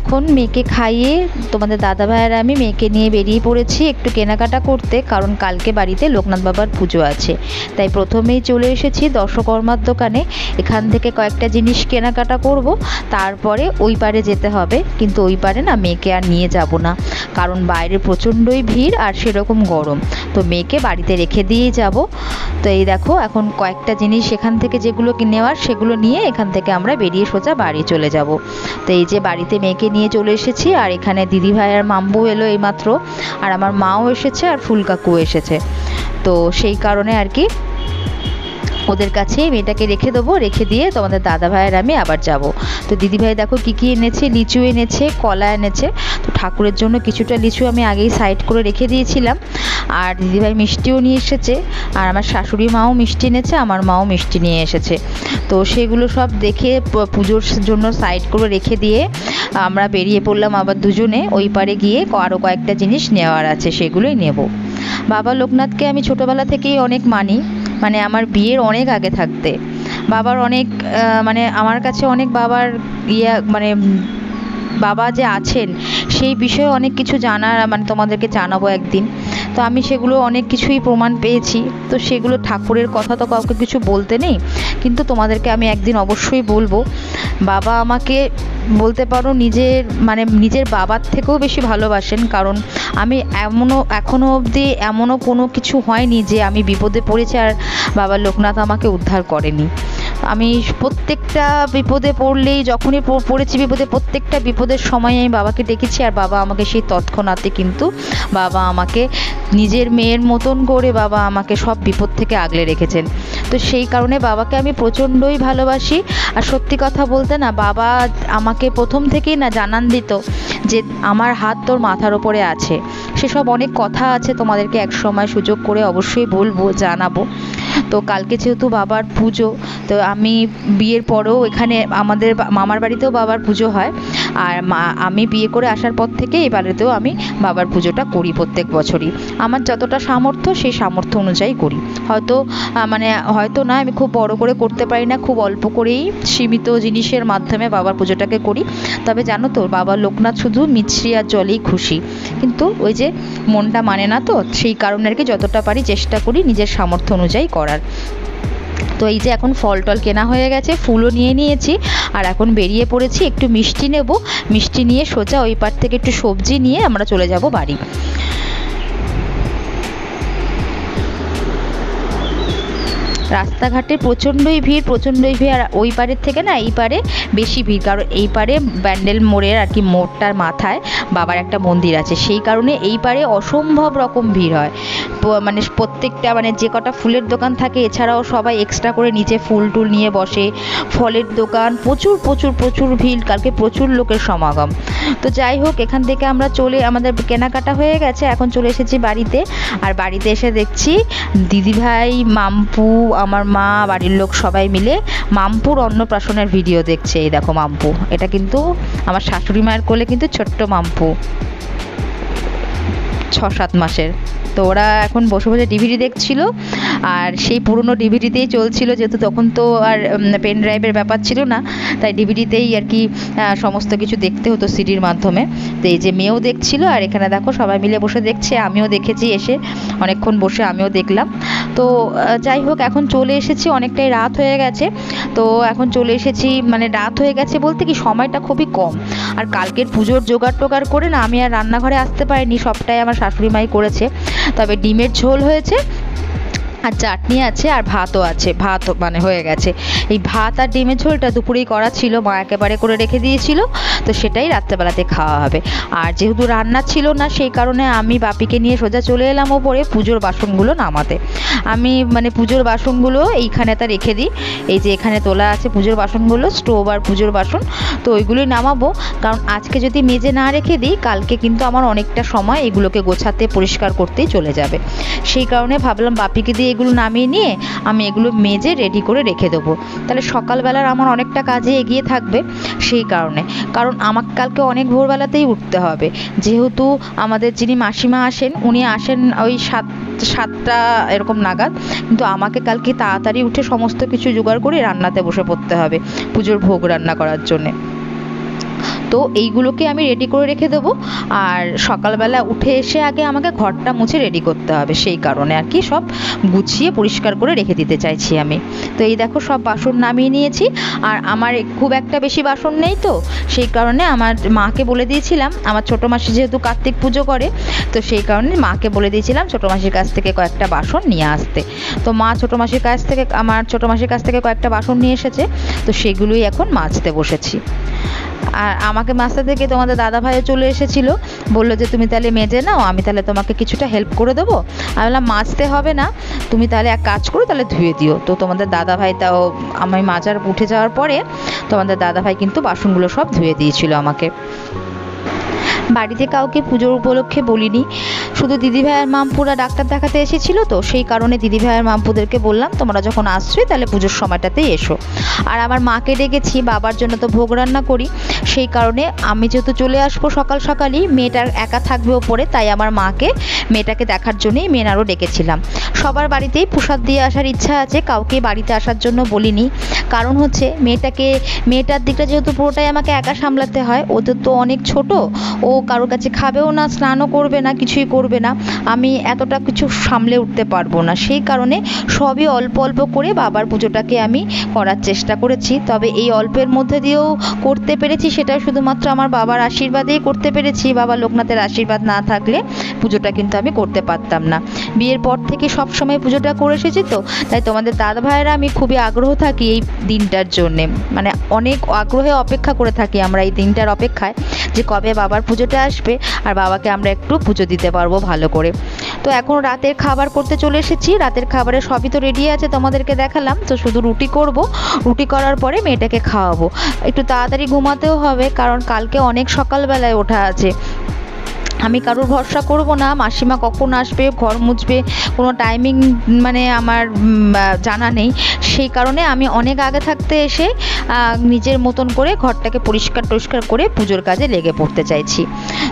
এখন মেয়েকে খাইয়ে তোমাদের দাদা ভাইয়ের আমি মেয়েকে নিয়ে বেরিয়ে পড়েছি একটু কেনাকাটা করতে, কারণ কালকে বাড়িতে লোকনাথ বাবার পুজো আছে। তাই প্রথমেই চলে এসেছি দর্শকর্মার দোকানে। এখান থেকে কয়েকটা জিনিস কেনাকাটা করব, তারপরে ওই পারে যেতে হবে। কিন্তু ওই পারে না মেয়েকে আর নিয়ে যাব না, কারণ বাইরে প্রচণ্ডই ভিড় আর সেরকম গরম। তো মেয়েকে বাড়িতে রেখে দিয়েই যাব। তো এই দেখো, এখন কয়েকটা জিনিস এখান থেকে যেগুলো নেওয়ার সেগুলো নিয়ে এখান থেকে আমরা বেরিয়ে সোজা বাড়ি চলে যাব। তো এই যে বাড়িতে মেয়েকে নিয়ে চলে এসেছি, আর এখানে দিদি ভাই আর মাম্বু এলো এইমাত্র, আর আমার মাও এসেছে আর ফুল কাকু এসেছে। তো সেই কারণে আর কি ওদের কাছে মেয়েটাকে রেখে দেবো, রেখে দিয়ে তোমাদের দাদা ভাইয়ের আমি আবার যাব। তো দিদিভাই দেখো কী কী এনেছে, লিচু এনেছে, কলা এনেছে। তো ঠাকুরের জন্য কিছুটা লিচু আমি আগেই সাইড করে রেখে দিয়েছিলাম। আর দিদিভাই মিষ্টিও নিয়ে এসেছে, আর আমার শাশুড়ি মাও মিষ্টি এনেছে, আমার মাও মিষ্টি নিয়ে এসেছে। তো সেগুলো সব দেখে পুজোর জন্য সাইড করে রেখে দিয়ে আমরা বেরিয়ে পড়লাম আবার দুজনে। ওই পারে গিয়ে আরও কয়েকটা জিনিস নেওয়ার আছে, সেগুলোই নেব। বাবা লোকনাথকে আমি ছোটোবেলা থেকেই অনেক মানি। মানে আমার বিয়ের অনেক আগে থাকতে। বাবার অনেক মানে আমার কাছে অনেক বাবার ইয়া মানে বাবা যে আছেন, সেই বিষয়ে অনেক কিছু জানার মানে তোমাদেরকে জানাব একদিন। তো আমি সেগুলো অনেক কিছুই প্রমাণ পেয়েছি। তো সেগুলো ঠাকুরের কথা তো কাউকে কিছু বলতে নেই, কিন্তু তোমাদেরকে আমি একদিন অবশ্যই বলব। বাবা আমাকে বলতে পারো নিজের মানে নিজের বাবার থেকেও বেশি ভালোবাসেন, কারণ আমি এমনও এখনও অবধি এমনও কোনো কিছু হয়নি যে আমি বিপদে পড়েছি আর বাবা লোকনাথ আমাকে উদ্ধার করেনি। আমি প্রত্যেকটা বিপদে পড়লেই, যখনই পড়েছি বিপদে, প্রত্যেকটা বিপদের সময় আমি বাবাকে ডেকেছি, আর বাবা আমাকে সেই তৎক্ষণাতে কিন্তু বাবা আমাকে নিজের মেয়ের মতন করে বাবা আমাকে সব বিপদ থেকে আগলে রেখেছেন। তো সেই কারণে বাবাকে আমি প্রচণ্ডই ভালোবাসি। আর সত্যি কথা বলতে না, বাবা আমাকে প্রথম থেকেই না জানান দিত যে আমার হাত তোর মাথার ওপরে আছে। সেসব অনেক কথা আছে তোমাদেরকে এক সময় সুযোগ করে অবশ্যই বলব, জানাব। তো কালকে যেহেতু বাবার পুজো, তো আমি বিয়ের পরেও এখানে আমাদের মামার বাড়িতেও বাবার পুজো হয়। আর মা, আমি বিয়ে করে আসার পর থেকে এই বাড়িতেও আমি বাবার পুজোটা করি প্রত্যেক বছরই। আমার যতটা সামর্থ্য, সেই সামর্থ্য অনুযায়ী করি। হয়তো মানে হয়তো না, আমি খুব বড় করে করতে পারি না, খুব অল্প করেই সীমিত জিনিসের মাধ্যমে বাবার পুজোটাকে করি। তবে জানো তো, বাবা লোকনাথ শুধু মিছরি আর জলেই খুশি। কিন্তু ওই যে মনটা মানে না তো, সেই কারণে আর কি যতটা পারি চেষ্টা করি নিজের সামর্থ্য অনুযায়ী করার। তো এই যে এখন ফল টল কেনা হয়ে গেছে, ফুলও নিয়ে নিয়েছি, আর এখন বেরিয়ে পড়েছি, একটু মিষ্টি নেব। মিষ্টি নিয়ে সোজা ওই পার থেকে একটু সবজি নিয়ে আমরা চলে যাব বাড়ি। রাস্তাঘাটে প্রচণ্ডই ভিড় প্রচণ্ডই ভিড়, আর ওই পারের থেকে না এই পারে বেশি ভিড়। কারণ এই পারে ব্যান্ডেল মোড়ের আর কি মোড়টার মাথায় বাবার একটা মন্দির আছে। সেই কারণে এই পারে অসম্ভব রকম ভিড় হয়। মানে প্রত্যেকটা মানে যে কটা ফুলের দোকান থাকে, এছাড়াও সবাই এক্সট্রা করে নিচে ফুল টুল নিয়ে বসে। ফলের দোকান, প্রচুর প্রচুর প্রচুর ভিড়। কালকে প্রচুর লোকের সমাগম। তো যাই হোক, এখান থেকে আমরা চলে, আমাদের কেনাকাটা হয়ে গেছে। এখন চলে এসেছি বাড়িতে। আর বাড়িতে এসে দেখছি দিদিভাই, মাম্পু আমার মা, বাড়ির লোক সবাই মিলে মাম্পুর অন্নপ্রাশনের ভিডিও দেখছে। এই দেখো মাম্পু। এটা কিন্তু আমার শাশুড়ি মায়ের কোলে কিন্তু ছোট্ট মাম্পু। ছ সাত মাসের। তো ওরা এখন বসে বসে টিভিটি দেখছিল। আর সেই পুরনো ডিভিডিতেই চলছিল, যেহেতু তখন তো আর পেন ড্রাইভের ব্যাপার ছিল না, তাই ডিভিডিতেই আর কি সমস্ত কিছু দেখতে হতো সিডির মাধ্যমে। তো এই যে মেয়েও দেখছিল, আর এখানে দেখো সবাই মিলে বসে দেখছে, আমিও দেখেছি এসে, অনেকক্ষণ বসে আমিও দেখলাম। তো যাই হোক, এখন চলে এসেছি, অনেকটাই রাত হয়ে গেছে। তো এখন চলে এসেছি মানে রাত হয়ে গেছে বলতে কি সময়টা খুবই কম। আর কালকের পুজোর জোগাড় টোগাড় করে না, আমি আর রান্নাঘরে আসতে পারিনি, সবটাই আমার শাশুড়ি মাই করেছে। তবে ডিমের ঝোল হয়েছে আর চাটনি আছে আর ভাতও আছে। ভাত মানে হয়ে গেছে। এই ভাত আর ডিমের ঝোলটা দুপুরেই করা ছিল, মা একেবারে করে রেখে দিয়েছিল, তো সেটাই রাত্রেবেলাতে খাওয়া হবে। আর যেহেতু রান্না ছিল না, সেই কারণে আমি বাপিকে নিয়ে সোজা চলে এলাম ওপরে পুজোর বাসনগুলো নামাতে। আমি মানে পুজোর বাসনগুলো এইখানে তা রেখে দিই। এই যে এখানে তোলা আছে পুজোর বাসনগুলো, স্টোভ আর পুজোর বাসন, তো ওইগুলোই নামাবো। কারণ আজকে যদি মেজে না রেখে দিই, কালকে কিন্তু আমার অনেকটা সময় এগুলোকে গোছাতে, পরিষ্কার করতেই চলে যাবে। সেই কারণে ভাবলাম বাপিকে দিয়ে এগুলো নামিয়ে নিয়ে আমি এগুলো মেজে রেডি করে রেখে দেবো। তাহলে সকালবেলার আমার অনেকটা কাজে এগিয়ে থাকবে সেই কারণে। কারণ আমাকে কালকে অনেক ভোরবেলাতেই উঠতে হবে। যেহেতু আমাদের যিনি মাসিমা আসেন, উনি আসেন ওই সাত, সাতটা এরকম নাগাদ। কিন্তু আমাকে কালকে তাড়াতাড়ি উঠে সমস্ত কিছু জোগাড় করে রান্নাতে বসে পড়তে হবে, পুজোর ভোগ রান্না করার জন্যে। তো এইগুলোকে আমি রেডি করে রেখে দেবো। আর সকালবেলা উঠে এসে আগে আমাকে ঘরটা মুছে রেডি করতে হবে, সেই কারণে আর কি সব গুছিয়ে পরিষ্কার করে রেখে দিতে চাইছি আমি। তো এই দেখো সব বাসন নামিয়ে নিয়েছি, আর আমার খুব একটা বেশি বাসন নেই তো, সেই কারণে আমার মাকে বলে দিয়েছিলাম, আমার ছোটো মাসি যেহেতু কার্তিক পুজো করে, তো সেই কারণে মাকে বলে দিয়েছিলাম ছোটো মাসির কাছ থেকে কয়েকটা বাসন নিয়ে আসতে। তো মা ছোটো মাসির কাছ থেকে, আমার ছোটো মাসির কাছ থেকে কয়েকটা বাসন নিয়ে এসেছে, তো সেগুলোই এখন মাজতে বসেছি। আর আমাকে মাস্টার থেকে তোমাদের দাদা ভাইও চলে এসেছিল। বলল যে, তুমি তাহলে মেজে নাও, আমি তাহলে তোমাকে কিছুটা হেল্প করে দেবো। আমি বললাম মাজতে হবে না, তুমি তাহলে এক কাজ করো, তাহলে ধুয়ে দিও। তো তোমাদের দাদা ভাই তাও আমি মাজার উঠে যাওয়ার পরে তোমাদের দাদা ভাই কিন্তু বাসনগুলো সব ধুয়ে দিয়েছিল আমাকে। বাড়িতে কাউকে পুজোর উপলক্ষে বলিনি। শুধু দিদিভাই আর মামপুরা ডাক্তার দেখাতে এসেছিল তো, সেই কারণে দিদিভাই আর মামপুদেরকে বললাম, তোমরা যখন আসছোই তাহলে পুজোর সময়টাতেই এসো। আর আমার মাকে ডেকেছি, বাবার জন্য তো ভোগ রান্না করি, সেই কারণে আমি যেহেতু চলে আসব সকাল সকালই, মেয়েটার একা থাকবে ওপরে, তাই আমার মাকে, মেয়েটাকে দেখার জন্যই আরও ডেকেছিলাম। সবার বাড়িতেই প্রসাদ দিয়ে আসার ইচ্ছা আছে, কাউকে বাড়িতে আসার জন্য বলিনি। কারণ হচ্ছে, মেয়েটাকে, মেয়েটার দিকটা যেহেতু পুরোটাই আমাকে একা সামলাতে হয় ওদের তো অনেক ছোট, ও কারোর কাছে খাবেও না, স্নানও করবে না, কিছুই করবে না। আমি এতটা কিছু সামলে উঠতে পারব না। সেই কারণে সবই অল্প অল্প করে বাবার পুজোটাকে আমি করার চেষ্টা করেছি। তবে এই অল্পের মধ্যে দিয়েও করতে পেরেছি সেটা শুধুমাত্র আমার বাবার আশীর্বাদেই করতে পেরেছি। বাবা লোকনাথের আশীর্বাদ না থাকলে পুজোটা কিন্তু আমি করতে পারতাম না। বিয়ের পর থেকে সব সময় পুজোটা করে এসেছি তো। তাই তোমাদের দাদা ভাইয়েরা, আমি খুবই আগ্রহ থাকি এই দিনটার জন্যে। মানে অনেক আগ্রহে অপেক্ষা করে থাকি আমরা এই দিনটার অপেক্ষায় যে কবে বাবার পুজোটা আসবে আর বাবাকে আমরা একটু পুজো দিতে পারব ভালো করে। তো এখন রাতের খাবার করতে চলে এসেছি। রাতের খাবারে সবই তো রেডি আছে তোমাদেরকে দেখালাম। তো শুধু রুটি করব। রুটি করার পরে মেয়েটাকে খাওয়াবো। একটু তাড়াতাড়ি ঘুমাতেও হবে কারণ কালকে অনেক সকালবেলায় ওঠা আছে। আমি কারোর ভরসা করব না মাসিমা কখন আসবে ঘর মুছবে কোনো টাইমিং মানে আমার জানা নেই। সেই কারণে আমি অনেক আগে থাকতে এসে নিজের মতন করে ঘরটাকে পরিষ্কার টরিষ্কার করে পুজোর কাজে লেগে পড়তে চাইছি।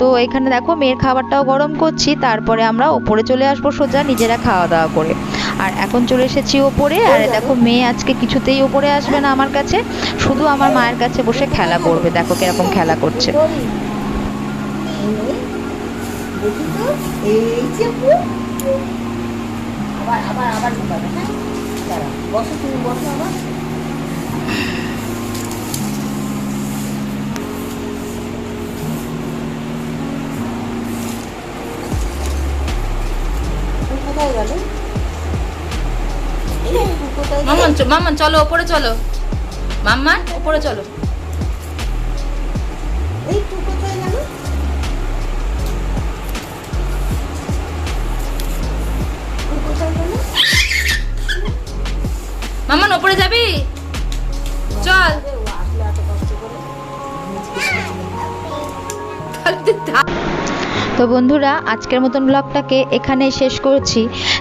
তো এখানে দেখো মেয়ের খাবারটাও গরম করছি তারপরে আমরা ওপরে চলে আসব সোজা নিজেরা খাওয়া দাওয়া করে। আর এখন চলে এসেছি ওপরে আর দেখো মেয়ে আজকে কিছুতেই ওপরে আসবে না আমার কাছে শুধু আমার মায়ের কাছে বসে খেলা করবে। দেখো কীরকম খেলা করছে। আবার মাম্মান চলো ওপরে চলো। মাম্মান ওপরে চলো। এই টু মাম্মান ওপরে যাবি? চল। আরে, তো বন্ধুরা, আজকের মতন ব্লগটাকে এখানেই শেষ করছি।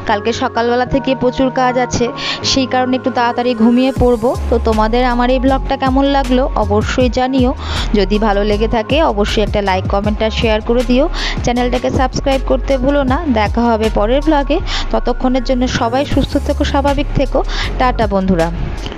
কালকে সকালবেলা থেকে প্রচুর কাজ আছে, সেই কারণে একটু তাড়াতাড়ি ঘুমিয়ে পড়ব। তো তোমাদের আমার এই ব্লগটা কেমন লাগল অবশ্যই জানিও। যদি ভালো লেগে থাকে, অবশ্যই একটা লাইক কমেন্ট আর শেয়ার করে দিও। চ্যানেলটাকে সাবস্ক্রাইব করতে ভুলো না। দেখা হবে পরের ব্লগে ততক্ষণের জন্য সবাই সুস্থ থেকো, স্বাভাবিক থেকো। টাটা বন্ধুরা।